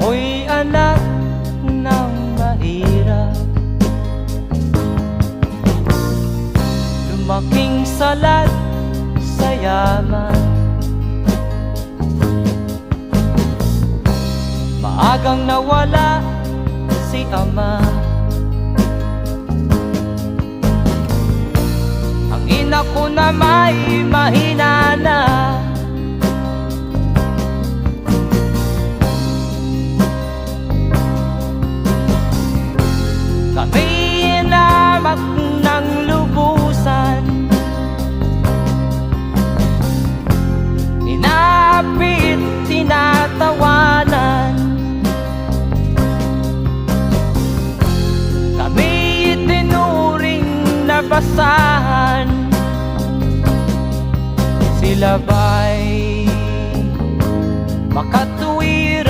Ako'y anak ng mahirap. Lumaking salat sa yaman. Maagang nawala si ama. Ang ina ko na may mahina na Kami inamat ng lubusan. Inapit, tinatawanan. Kami itinuring na basahan. Sila ba'y makat